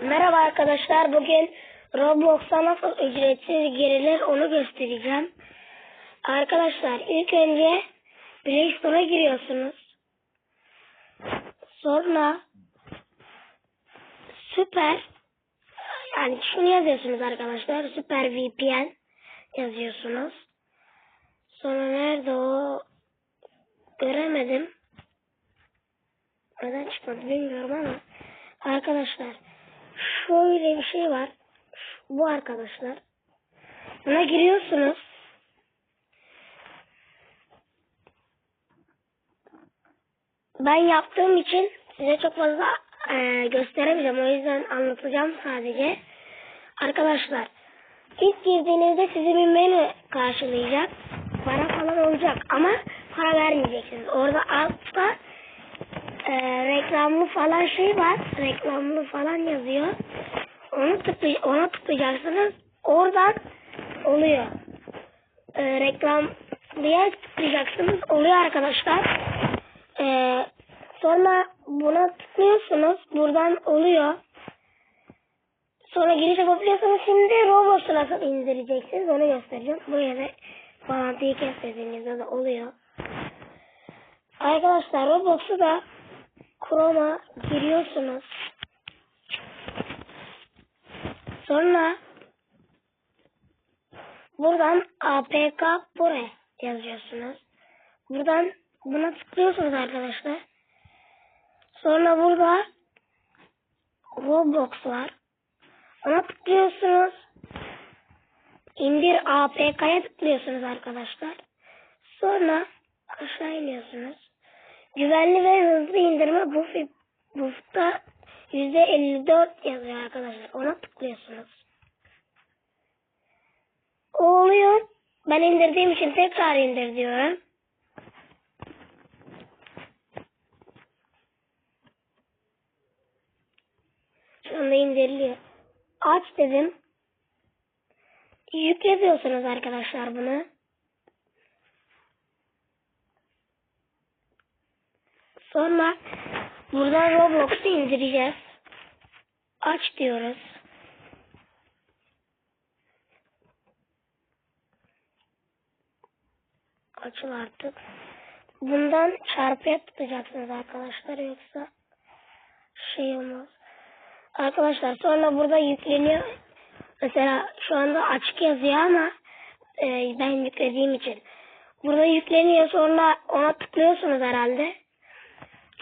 Merhaba arkadaşlar. Bugün Roblox'a nasıl ücretsiz girilir onu göstereceğim. Arkadaşlar ilk önce Play Store'a giriyorsunuz. Sonra Süper yani şunu yazıyorsunuz arkadaşlar. Süper VPN yazıyorsunuz. Sonra nerede o göremedim. Neden çıkmadı bilmiyorum ama arkadaşlar şöyle bir şey var. Bu arkadaşlar. Buna giriyorsunuz. Ben yaptığım için size çok fazla e, gösteremeyeceğim. O yüzden anlatacağım sadece. Arkadaşlar ilk girdiğinizde sizi bir menü karşılayacak. Para falan olacak ama para vermeyeceksiniz. Orada altta e, reklamlı falan şey var. Reklamlı falan yazıyor. Onu tıklay ona tıklayacaksınız. Oradan oluyor. E, reklam diye tıklayacaksınız. Oluyor arkadaşlar. E, sonra buna tıklıyorsunuz. Buradan oluyor. Sonra giriş yapabiliyorsunuz. Şimdi Roblox'u nasıl indireceksiniz onu göstereceğim. Buraya da bağlantıyı kesmediğinizde de oluyor. Arkadaşlar Roblox'u da Chrome'a giriyorsunuz. Sonra buradan APK Pro yazıyorsunuz. Buradan buna tıklıyorsunuz arkadaşlar. Sonra burada Roblox var. Ona tıklıyorsunuz. İndir APK'ya tıklıyorsunuz arkadaşlar. Sonra aşağı iniyorsunuz. Güvenli ve hızlı indirme bu BUF'ta %54 yazıyor arkadaşlar. Ona tıklıyorsunuz. O oluyor. Ben indirdiğim için tekrar indir diyorum. Şu anda indiriliyor. Aç dedim. Yükle diyorsunuz arkadaşlar bunu. Sonra buradan Roblox'u indireceğiz. Aç diyoruz. Açıl artık. Bundan çarpıya tutacaksınız arkadaşlar yoksa şey olmaz. Arkadaşlar sonra burada yükleniyor. Mesela şu anda açık yazıyor ama e, ben yüklediğim için. Burada yükleniyor sonra ona tıklıyorsunuz herhalde.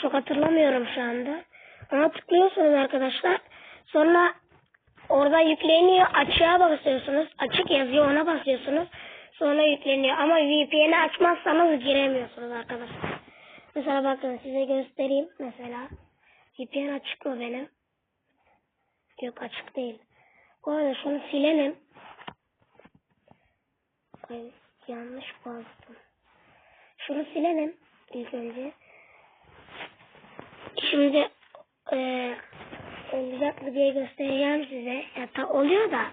Çok hatırlamıyorum şu anda. Ona tıklıyorsunuz arkadaşlar. Sonra orada yükleniyor. Açığa basıyorsunuz. Açık yazıyor ona basıyorsunuz. Sonra yükleniyor. Ama VPN'i açmazsanız giremiyorsunuz arkadaşlar. Mesela bakın size göstereyim. Mesela VPN açık mı benim? Yok açık değil. Bu arada şunu silelim. Ay, yanlış bastım. Şunu silelim ilk önce. Şimdi e, olacak mı diye göstereceğim size. Hatta oluyor da.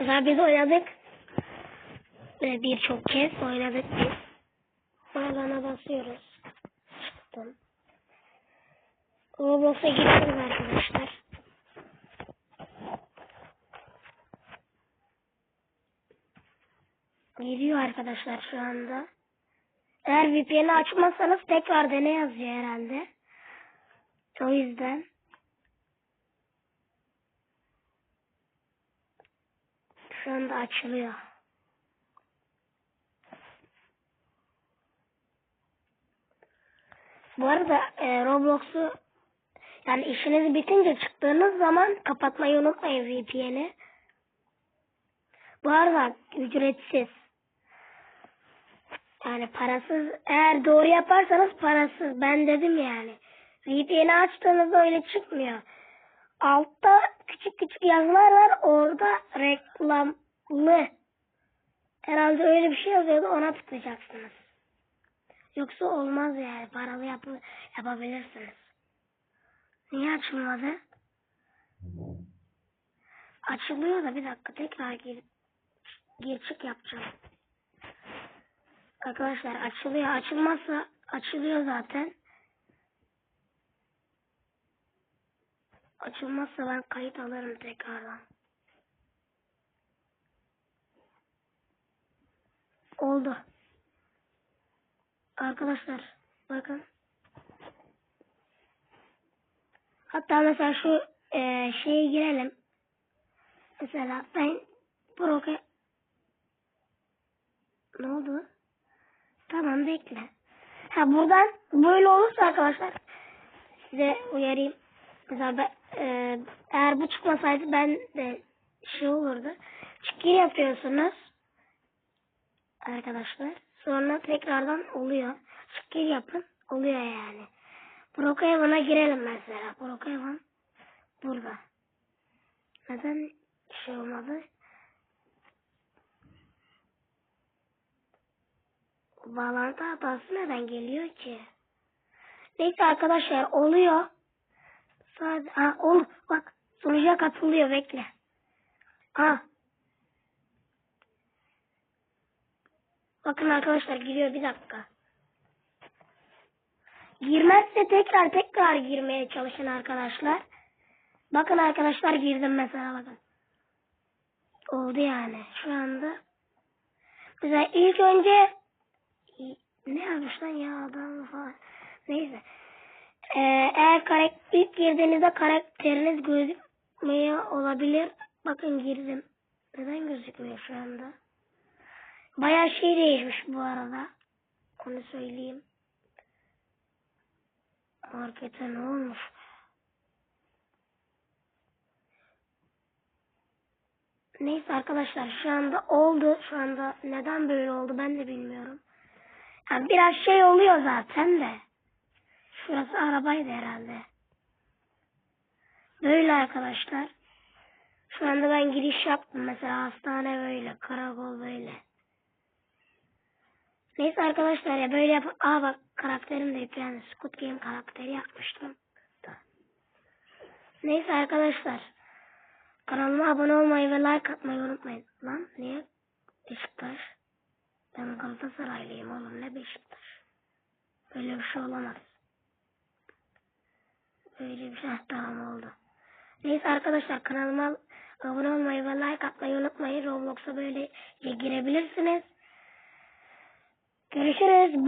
Mesela biz oynadık. E, Birçok kez oynadık biz. Bağlana basıyoruz. Çıktım. Roblox'a giriyoruz arkadaşlar. Giriyor arkadaşlar şu anda. Eğer VPN'i açmazsanız tekrar dene yazıyor herhalde. O yüzden şu anda açılıyor. Bu arada e, Roblox'u yani işiniz bitince çıktığınız zaman kapatmayı unutmayın VPN'i. Bu arada ücretsiz. Yani parasız eğer doğru yaparsanız parasız. Ben dedim yani. VPN'i açtığınızda öyle çıkmıyor. Altta küçük küçük yazılar var. Orada reklamlı. Herhalde öyle bir şey yazıyordu. Ona tıklayacaksınız. Yoksa olmaz yani. Paralı yap yapabilirsiniz. Niye açılmadı? Açılıyor da bir dakika tekrar gir, gir çık yapacağım. Arkadaşlar açılıyor. Açılmazsa açılıyor zaten. Açılmazsa ben kayıt alırım tekrardan. Oldu. Arkadaşlar bakın. Hatta mesela şu e, şeye girelim. Mesela ben proke ne oldu? Tamam bekle. Ha buradan böyle olursa arkadaşlar size uyarayım. Mesela ben, e, eğer bu çıkmasaydı ben de şey olurdu. Çıkır yapıyorsunuz. Arkadaşlar. Sonra tekrardan oluyor. Çıkır yapın. Oluyor yani. Brookhaven'a girelim mesela. Brookhaven burada. Neden şey olmadı? Bağlantı hatası neden geliyor ki? Neyse arkadaşlar oluyor. Sadece, ha ol, bak sunucuya katılıyor bekle. Ha. Bakın arkadaşlar giriyor bir dakika. Girmezse tekrar tekrar girmeye çalışın arkadaşlar. Bakın arkadaşlar girdim mesela bakın. Oldu yani şu anda. Mesela ilk önce ne yazmış lan ya adam falan. Neyse. Ee, eğer karak ilk girdiğinizde karakteriniz gözükmüyor olabilir. Bakın girdim. Neden gözükmüyor şu anda? Bayağı şey değişmiş bu arada. Onu söyleyeyim. Markete ne olmuş? Neyse arkadaşlar şu anda oldu. Şu anda neden böyle oldu ben de bilmiyorum. Yani biraz şey oluyor zaten de. Şurası arabaydı herhalde. Böyle arkadaşlar. Şu anda ben giriş yaptım. Mesela hastane böyle, karakol böyle. Neyse arkadaşlar ya böyle yap. Aa bak karakterim de yüklendi. Squid Game karakteri yapmıştım. Neyse arkadaşlar. Kanalıma abone olmayı ve like atmayı unutmayın. Lan niye Beşiktaş? Ben Galatasaraylıyım oğlum ne Beşiktaş? Böyle bir şey olamaz. Böyle bir şey tamam oldu. Neyse arkadaşlar kanalıma abone olmayı ve like atmayı unutmayın. Roblox'a böyle girebilirsiniz. Görüşürüz.